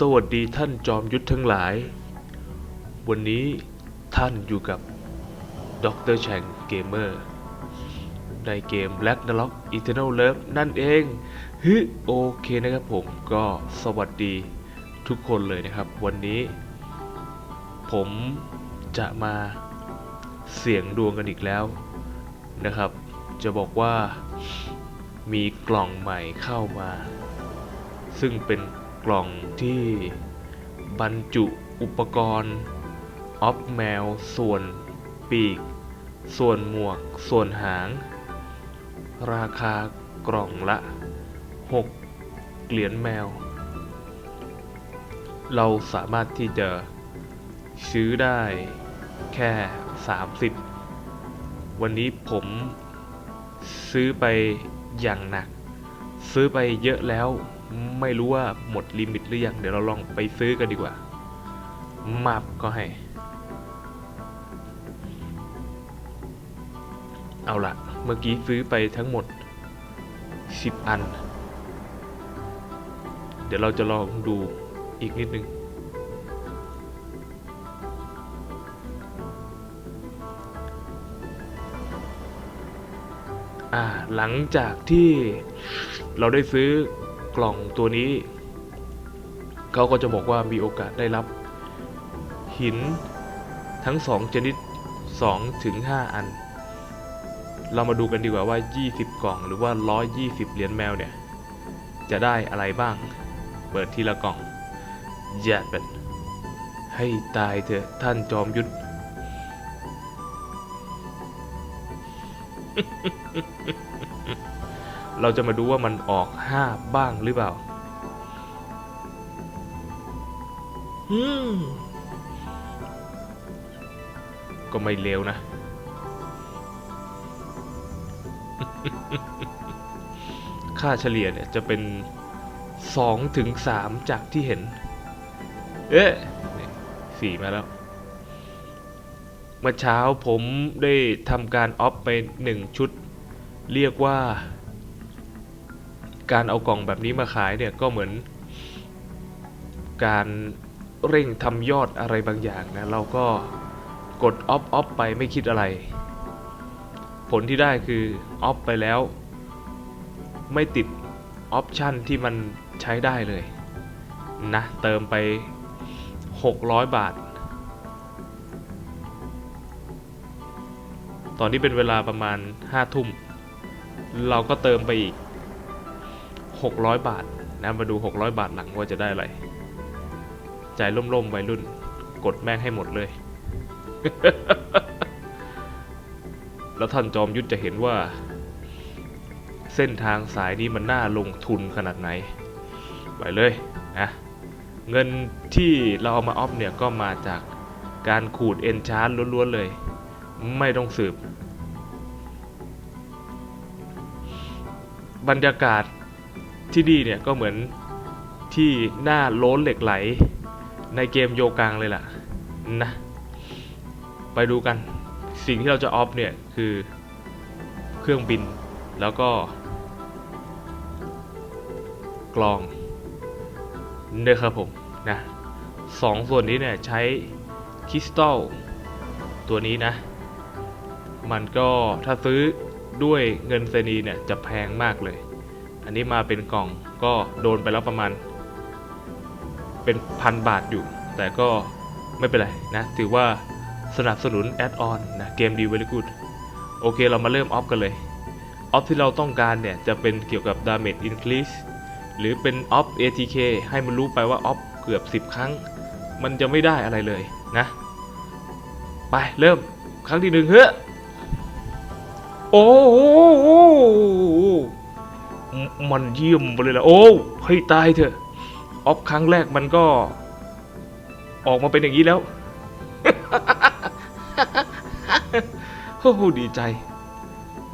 สวัสดีท่านจอมยุทธทั้งหลาย วันนี้ท่านอยู่กับดรแชงเกมเมอร์ในเกม Black n a r o c Eternal Love นั่นเองฮึโอเคนะครับผมก็สวัสดีทุกคนเลยนะครับ วันนี้ ผมจะมาเสี่ยงดวงกันอีกแล้วนะครับ จะบอกว่ามีกล่องใหม่เข้ามา ซึ่งเป็น กล่องที่บรรจุอุปกรณ์ออฟแมว ส่วนปีก ส่วนหมวก ส่วนหาง ราคากล่องละ 6 เหรียญแมว เราสามารถที่จะซื้อได้แค่ 30 วันนี้ผมซื้อไปอย่างหนัก ซื้อไปเยอะแล้ว ไม่รู้ว่าหมดลิมิตหรือยังเดี๋ยวเราลองไปซื้อกันดีกว่ามาบก็ให้ เอาละเมื่อกี้ซื้อไปทั้งหมด 10 อัน เดี๋ยวเราจะลองดูอีกนิดนึงอ่าหลังจากที่เราได้ซื้อ กล่องตัวนี้ เขาก็จะบอกว่ามีโอกาสได้รับ หินทั้งสองชนิด2ถึง5อัน เรามาดูกันดีกว่าว่า 20 กล่องหรือว่า 120 เหรียญแมวเนี่ย จะได้อะไรบ้าง เปิดทีละกล่องอย่เป็นให้ตายเถอะท่านจอมยุทธ เราจะมาดูว่ามันออก5บ้างหรือเปล่าอืมก็ไม่เลวนะ ค่าเฉลี่ยเนี่ยจะเป็น2ถึง3จากที่เห็น เอ๊ะนี่สี่มาแล้วเมื่อเช้าผมได้ทำการออฟไป1ชุด เรียกว่า การเอากล่องแบบนี้มาขายเนี่ยก็เหมือน การเร่งทำยอดอะไรบางอย่างนะเราก็กดออฟออฟไปไม่คิดอะไร ผลที่ได้คือออฟไปแล้ว ไม่ติดออปชันที่มันใช้ได้เลยนะเติมไป 600 บาท ตอนนี้เป็นเวลาประมาณ5ทุ่ม เราก็เติมไปอีก 600 บาทนะมาดู 600 บาทหลังว่าจะได้อะไรใจล่มๆวัยรุ่น กดแม่งให้หมดเลย แล้วท่านจอมยุทธจะเห็นว่า เส้นทางสายนี้มันน่าลงทุนขนาดไหน ไปเลยนะเงินที่เราเอามาออฟเนี่ยก็มาจากการขูดเอนชาร์ล้วนๆเลย ไม่ต้องสืบ บรรยากาศ ที่ดีเนี่ยก็เหมือนที่หน้าโล้นเหล็กไหล ในเกมโยกังเลยล่ะนะ ไปดูกันสิ่งที่เราจะออฟเนี่ยคือเครื่องบินแล้วก็ กลองเนี่ยครับผมนะสองส่วนนี้เนี่ยใช้คริสตัลตัวนี้นะ มันก็ถ้าซื้อด้วยเงินเซนีเนี่ยจะแพงมากเลย อันนี้มาเป็นกล่องก็โดนไปแล้วประมาณ เป็นพันบาทอยู่ แต่ก็ไม่เป็นไรนะ ถือว่าสนับสนุนแอดออนนะเกมดีเวล y กูดโอเคเรามาเริ่มออฟกันเลย ออฟที่เราต้องการเนี่ย จะเป็นเกี่ยวกับ damage increase หรือเป็นออฟ ATK ให้มันรู้ไปว่าออฟเกือบ 10 ครั้ง มันจะไม่ได้อะไรเลยนะ ไปเริ่มครั้งที่หนึ่งเฮ้ยโอ้ มันเยี่ยมไปเลยล่ะโอ้ให้ยตายเถอะออฟครั้งแรกมันก็ ออกมาเป็นอย่างนี้แล้วโอ้โหดีใจ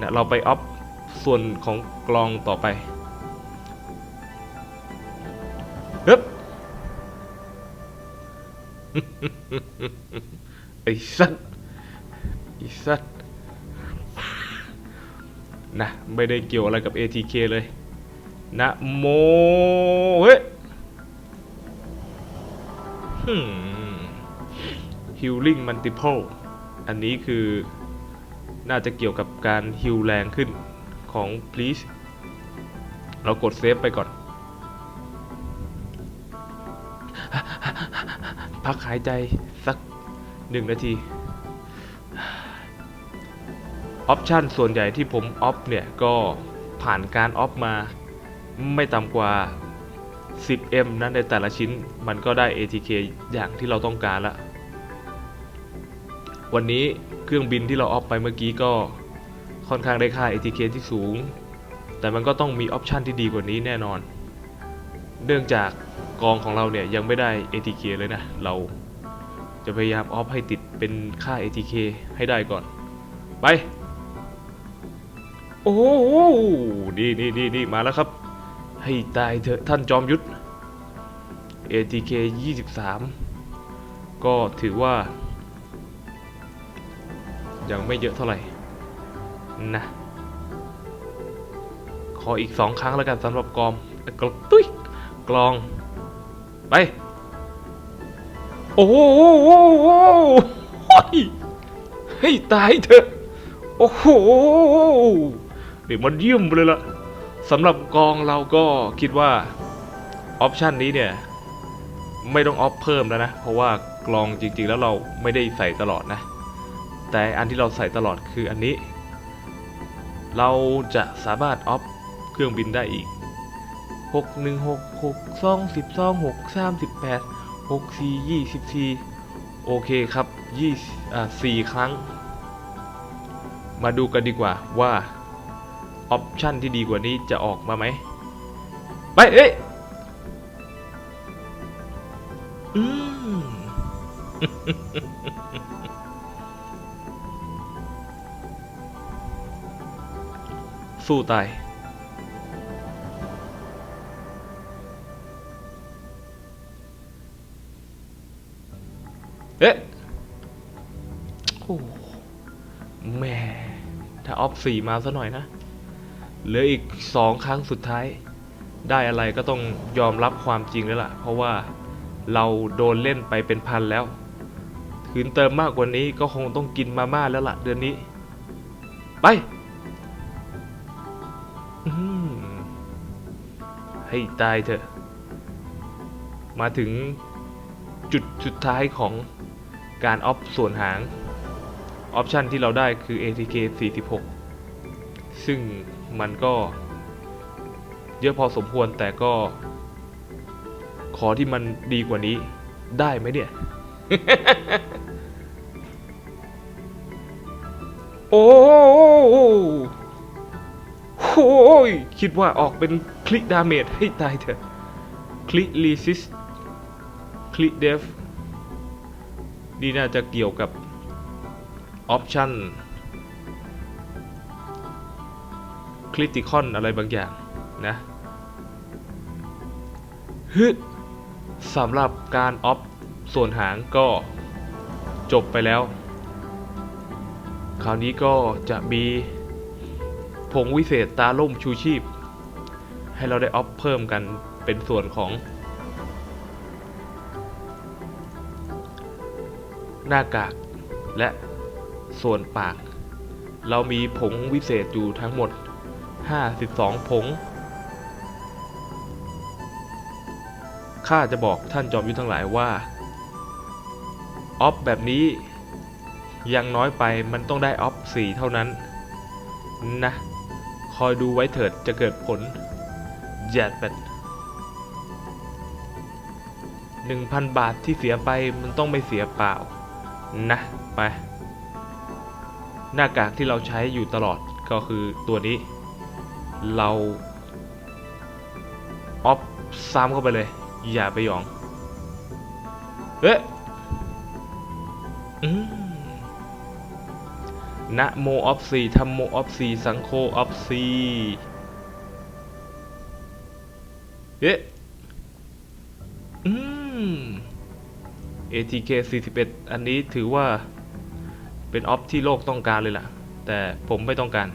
นะเราไปออฟส่วนของกลองต่อไปเฮึบไอ้สัตว์ไอ้สัตว์ นะไม่ได้เกี่ยวอะไรกับ ATK เลยนะโมเฮ้ย Healing Multiple อันนี้คือน่าจะเกี่ยวกับการฮิลแรงขึ้นของ Please เรากดเซฟไปก่อน พักหายใจสักหนึ่งนาที ออปชันส่วนใหญ่ที่ผมออฟเนี่ยก็ผ่านการออฟมาไม่ต่ำกว่า 10M นั้นในแต่ละชิ้นมันก็ได้ ATK อย่างที่เราต้องการละ วันนี้เครื่องบินที่เราออฟไปเมื่อกี้ก็ค่อนข้างได้ค่า ATK ที่สูง แต่มันก็ต้องมีออปชันที่ดีกว่านี้แน่นอน เนื่องจากกองของเราเนี่ยยังไม่ได้ ATK เลยนะ เราจะพยายามออฟให้ติดเป็นค่า ATK ให้ได้ก่อน ไป โอ้โหนี่นี่นี่นี่มาแล้วครับ ให้ตายเถอะท่านจอมยุทธ ATK 23 ก็ถือว่า ยังไม่เยอะเท่าไหร่ นะ ขออีกสองครั้งแล้วกันสำหรับกอมกลตุ้ยกลอง ไป โอ้โหให้ตายเถอะ โอ้โห เดี๋ยวมันเยี่ยมไปเลยล่ะสำหรับกองเราก็คิดว่าออปชันนี้เนี่ยไม่ต้องออฟเพิ่มแล้วนะ เพราะว่ากลองจริงๆแล้วเราไม่ได้ใส่ตลอดนะ แต่อันที่เราใส่ตลอดคืออันนี้ เราจะสามารถออฟเครื่องบินได้อีก 6 1 6 6 2 12 6 38 6 4 24 โอเคครับ20อ่า4ครั้ง มาดูกันดีกว่าว่า ออปชันที่ดีกว่านี้จะออกมาไหมไปเอ้ยอืมสู้ตายเอ๊ะโอ้แม่ถ้าออฟสี่มาซะหน่อยนะ เหลืออีกสองครั้งสุดท้าย ได้อะไรก็ต้องยอมรับความจริงแล้วล่ะ เพราะว่าเราโดนเล่นไปเป็นพันแล้ว คืนเติมมากกว่านี้ก็คงต้องกินมาม่าแล้วล่ะ เดือนนี้ ไปให้ตายเถอะ มาถึงจุดสุดท้ายของการออฟส่วนหาง ออปชันที่เราได้คือ ATK 46 ซึ่ง มันก็ เยอะพอสมควรแต่ก็ ขอที่มันดีกว่านี้ ได้ไหมเนี่ย โอ้โหยคิดว่าออกเป็นคลิกดาเมจให้ตายเถอะคลิกรีซิสคลิกเดฟนี่น่าจะเกี่ยวกับออปชั่น คริติคอนอะไรบางอย่างนะฮึสำหรับการออฟส่วนหางก็จบไปแล้ว คราวนี้ก็จะมีผงวิเศษตาล่มชูชีพ ให้เราได้ออฟเพิ่มกันเป็นส่วนของ หน้ากากและส่วนปาก เรามีผงวิเศษอยู่ทั้งหมด 52 ผง ข้าจะบอกท่านจอมยุทธทั้งหลายว่าออฟแบบนี้ยังน้อยไปมันต้องได้ออฟ4เท่านั้น นะ คอยดูไว้เถิดจะเกิดผลแยดเป็ด1,000บาทที่เสียไปมันต้องไม่เสียเปล่า นะ ไป หน้ากากที่เราใช้อยู่ตลอดก็คือตัวนี้ เราออฟซ้ำเข้าไปเลย อย่าไปหยอง เอ๊ะอืมนะโมออฟซีทำโมออฟซีสังโฆออฟซีเอ๊ะอืม ATK 41 อันนี้ถือว่าเป็นออฟที่โลกต้องการเลยล่ะ แต่ผมไม่ต้องการ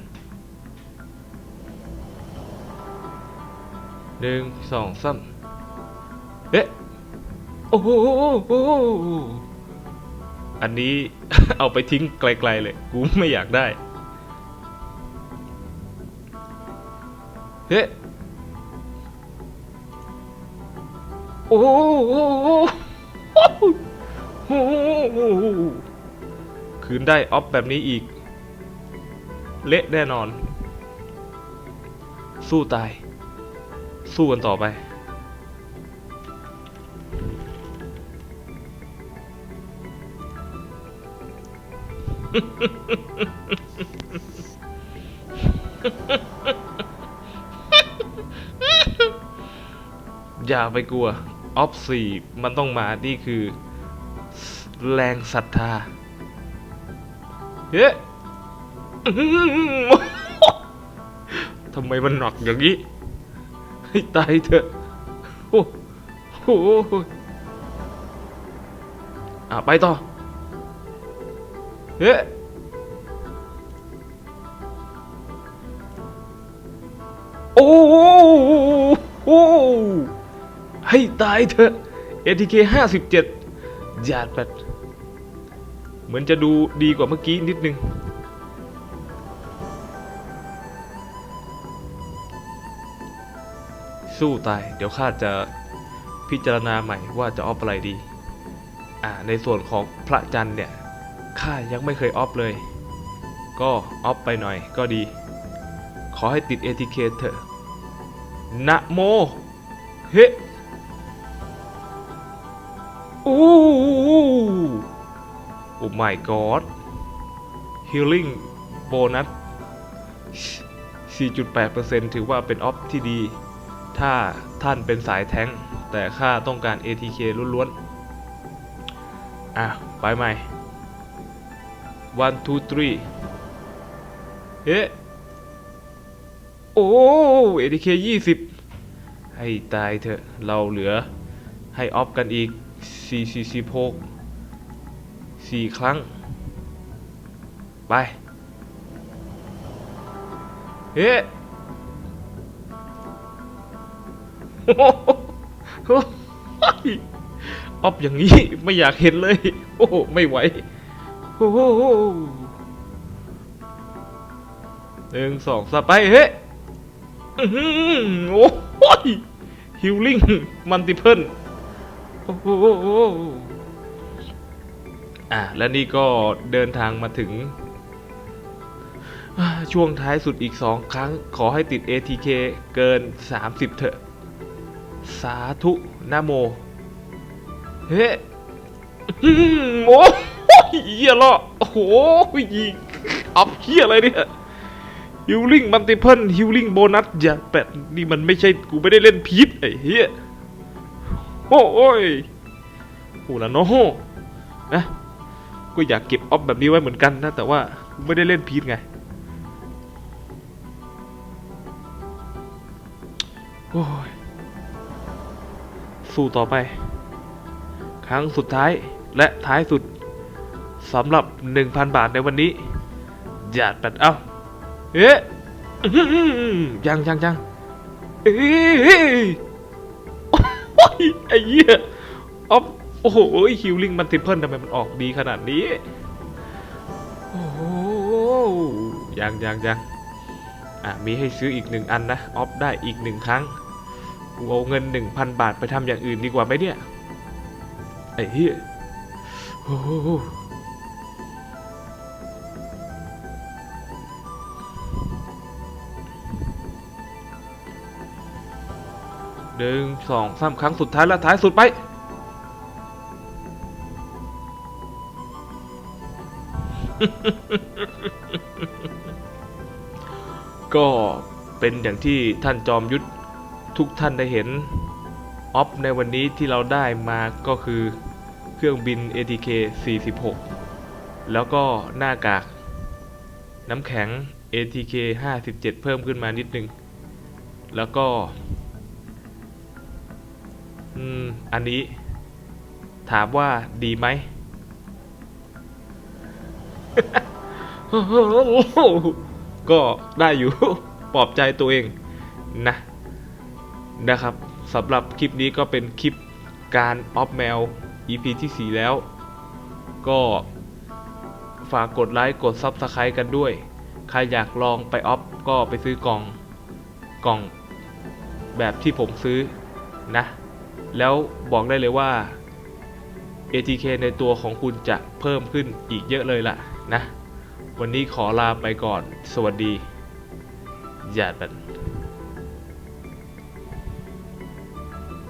หนึ่งสองสามเอ๊ะโอ้โหอันนี้เอาไปทิ้งไกลๆเลยกูไม่อยากได้เฮ้โอ้โหคืนได้ออฟแบบนี้อีก เละแน่นอน สู้ตาย สู้กันต่อไป อย่าไปกลัว ออฟสี่มันต้องมา นี่คือ แรงศรัทธา เฮ้ทำไมมันหนักอย่างนี้ ให้ตายเถอะโอ้โหอะไปต่อ เฮ้โอ้โหให้ตายเถอะ ATK 57หยาดแบบเหมือนจะดูดีกว่าเมื่อกี้นิดนึง สู้ตาย เดี๋ยวข้าจะพิจารณาใหม่ว่าจะออฟอะไรดี อ่า ในส่วนของพระจันทร์เนี่ยข้ายังไม่เคยออฟเลย ก็ออฟไปหน่อยก็ดี ขอให้ติด ATK เถอะนะโม เฮ้โอ้โอ้ my god healing bonus 4.8%ถือว่าเป็นออฟที่ดี ถ้าท่านเป็นสายแท้งแต่ข้าต้องการ ATK ล้วนๆ อะ ไปใหม่ one two three เฮ้โอ้ ATK 20 ให้ตายเถอะ เราเหลือให้ออฟกันอีก4 4 4 6 4 ครั้ง ไปเฮ้อ ออฟอย่างนี้ไม่อยากเห็นเลย โอ้ไม่ไหวโอ้โหหนึ่งสองสไปเฮ้โอ้โหฮิลลิ่งมันติเพิลโอ้โหอะและนี่ก็เดินทางมาถึง ช่วงท้ายสุดอีกสองครั้งขอให้ติด ATK เกิน 30 เถอะ สาธุนะโม เฮ้โอ้โหเหี้ยละโอ้โหยิงอัพเหี้ยอะไรเนี่ยฮิลลิ่งมัลติเพิลฮิลลิ่งโบนัสอย่าแปดนี่มันไม่ใช่กูไม่ได้เล่นพีทไอ้เหี้ยโอ้ยโอ้ละโนนะก็อยากเก็บออฟแบบนี้ไว้เหมือนกันนะ แต่ว่ากูไม่ได้เล่นพีทไงโอ้ย สู้ต่อไป ครั้งสุดท้ายและท้ายสุดสำหรับ 1,000 บาทในวันนี้หยาดแปดเอ้าเอ๊ะยังยังยังเอ๊ะโอ้ยไอ้เหี้ยอ๊อฟโอ้โหฮิลลิ่งมันทิเพิลทำไมมันออกดีขนาดนี้ โอ้โหยังยังยังอะมีให้ซื้ออีกหนึ่งอันนะ ออฟได้อีกหนึ่งครั้ง กูเอาเงินหนึ่งพันบาทไปทำอย่างอื่นดีกว่าไหมเนี่ย ไอ้เหี้ยโอ้หนึ่งสองสามครั้งสุดท้ายและท้ายสุดไปก็เป็นอย่างที่ท่านจอมยุทธ ทุกท่านได้เห็นออฟในวันนี้ที่เราได้มาก็คือเครื่องบิน ATK 46 แล้วก็หน้ากาก น้ำแข็ง ATK 57 เพิ่มขึ้นมานิดนึง แล้วก็ออันนี้ถามว่าดีไหม ก็ได้อยู่ปลอบใจตัวเองนะ นะครับสำหรับคลิปนี้ก็เป็นคลิปการออฟแมว EP ที่ 4 แล้ว ก็ฝากกดไลค์กด Subscribe กันด้วย ใครอยากลองไปออฟก็ไปซื้อกล่องกล่องแบบที่ผมซื้อนะ แล้วบอกได้เลยว่า ATK ในตัวของคุณจะเพิ่มขึ้นอีกเยอะเลยล่ะนะ วันนี้ขอลาไปก่อน สวัสดีญาติบัน